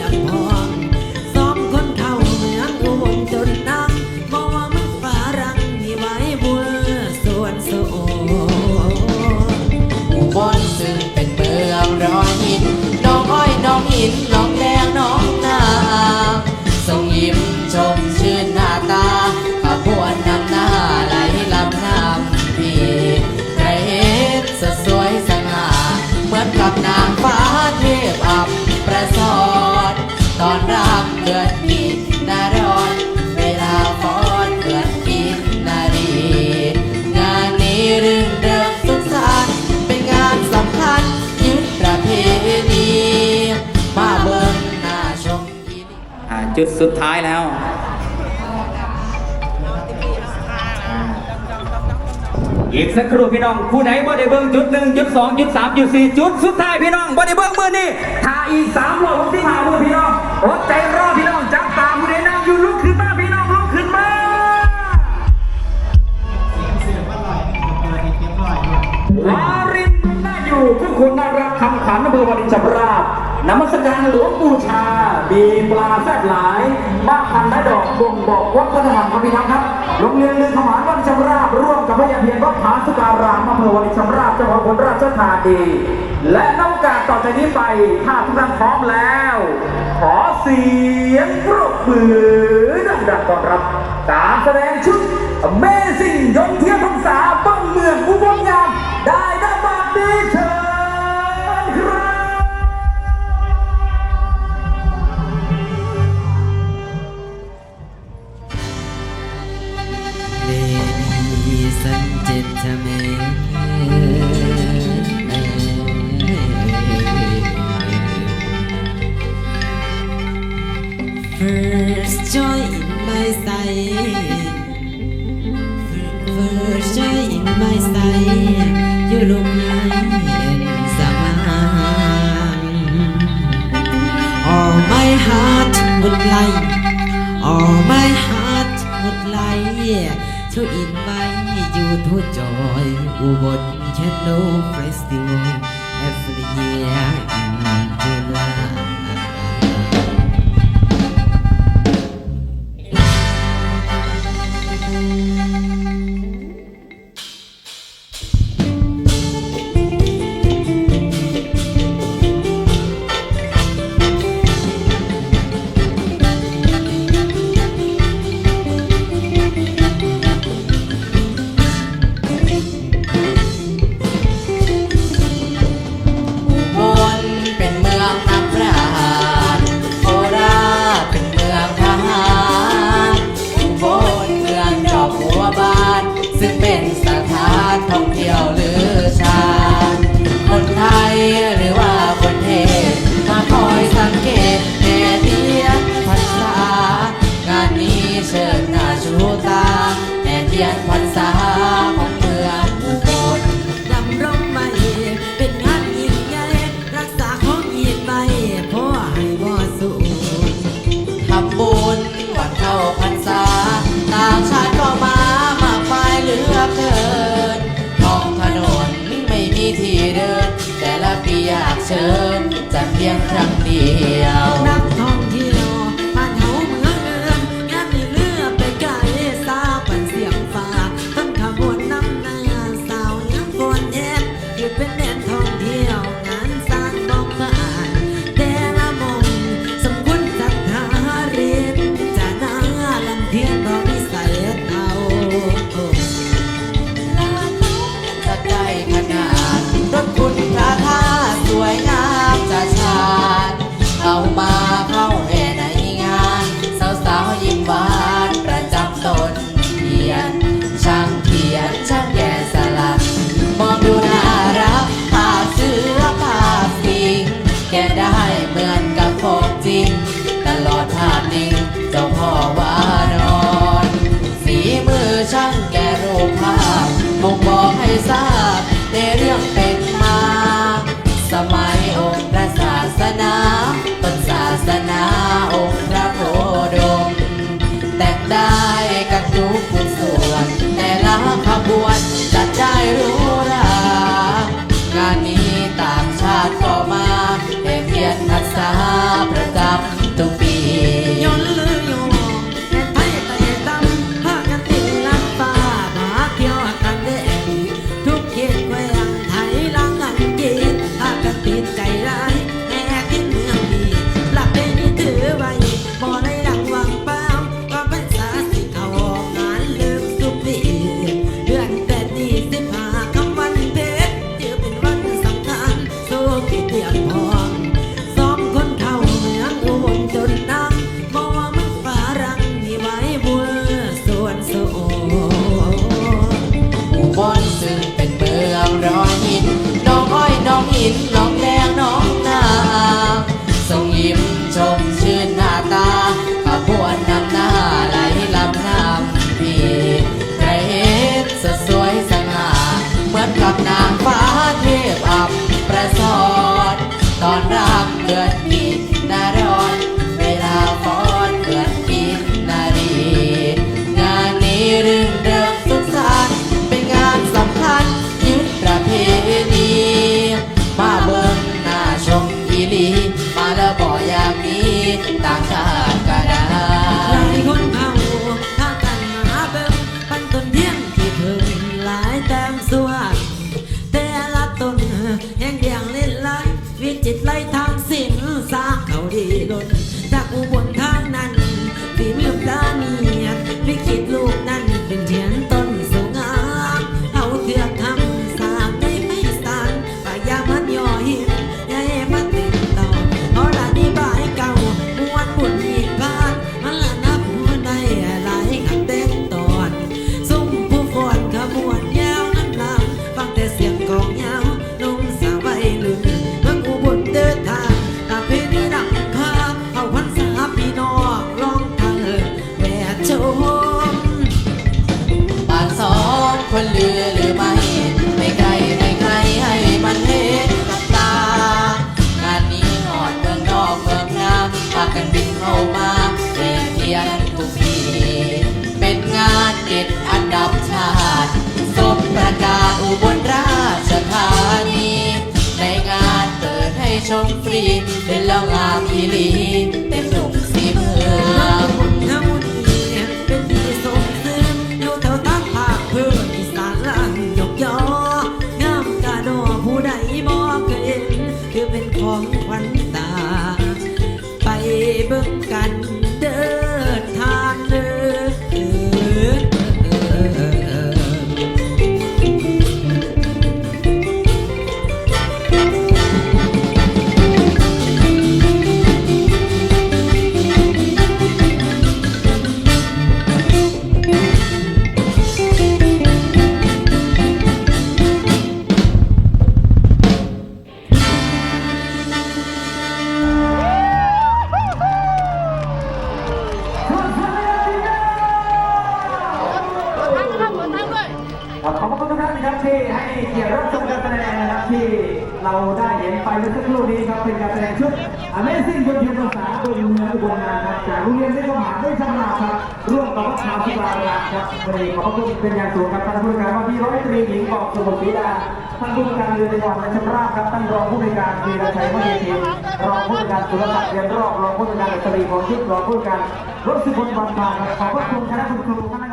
I'm boy. จุดสุดท้ายแล้วอีกสักครู่พี่น้องผู้ใดบ่ได้เบิ่งจุดหนึ่งจุดสองจุดสามจุดสี่จุดสุดท้ายพี่น้องบ่ได้เบิ่งมือนี่ถ้าอีกสามร้อยหกสิบห้ามือพี่น้องอดใจรอพี่น้องจับตาผู้ใดนั่งอยู่ลุกขึ้นมาพี่น้องลุกขึ้นมาวารินน่าอยู่ทุกคนน่ารักคำขันอำเภอวารินชำราบ นมัสการหลวงปู่ชา มีปลาแซ่บหลายบ้านพันและดอกบ่งบอกวัฒนธรรมครับพี่น้องครับ โรงเรียนลือขมานวารินชำราบร่วมกับพยาเพียรวัดผาสุการามอำเภอวารินชำราบจังหวัดอุบลราชธานีและน้อกาต่อจากนี้ไป ถ้าทุกท่านพร้อมแล้ว ขอเสียงปรบมือดังๆต้อนรับ การแสดงชุด Amazing ยนต์เทียนพรรษาบ้านเมืองอุบลงา Ladies and gentlemen First joy in my sight First joy in my sight อยู่ลงยันสมาน All my heart would lie All my heart would ช่วยอินไว้อยู่ทุกจอยอุบลแคนโดเฟสติวัล every year เชิญหน้าชูตาแห่เทียนพรรษาของเมืองอุบลดำรงไม่เป็นงานยิ่งใหญ่รักษาของอีกไปพ่อให้บ่สูญทำบุญวันเข้าพรรษาต่างชาติก็มามากมายเหลือเกินท้องถนนไม่มีที่เดิน แต่ละปีอยากเชิญจัดเพียงครั้งเดียว ข Yeah. ชมฟรีเป็นลองอาพิลี รับชมการแสดงนะครับที่เราได้เห็นไปเมื่อสักครู่นี้ครับเป็นการแสดงชุด Amazing บนเพียงภาษาบนเมืองอุบลนะครับจากโรงเรียนได้สมาได้ชำนาญครับร่วมกับชาวสุราราครับวันนี้ขอบพระคุณเป็นอย่างสูงครับท่านผู้การว่าที่ร้อยตรีหญิงบอกสุบศรีดาท่านผู้การเรือในจังหวัชราชครับท่านรองผู้บริการมีรชัยมณีทีรองผู้บริการสุรศักดิ์เรียนรอบรองผู้บริการอัรีของชุดรองผู้บริการรถสุพลบางบางครับขอบคุณคณะครูคณา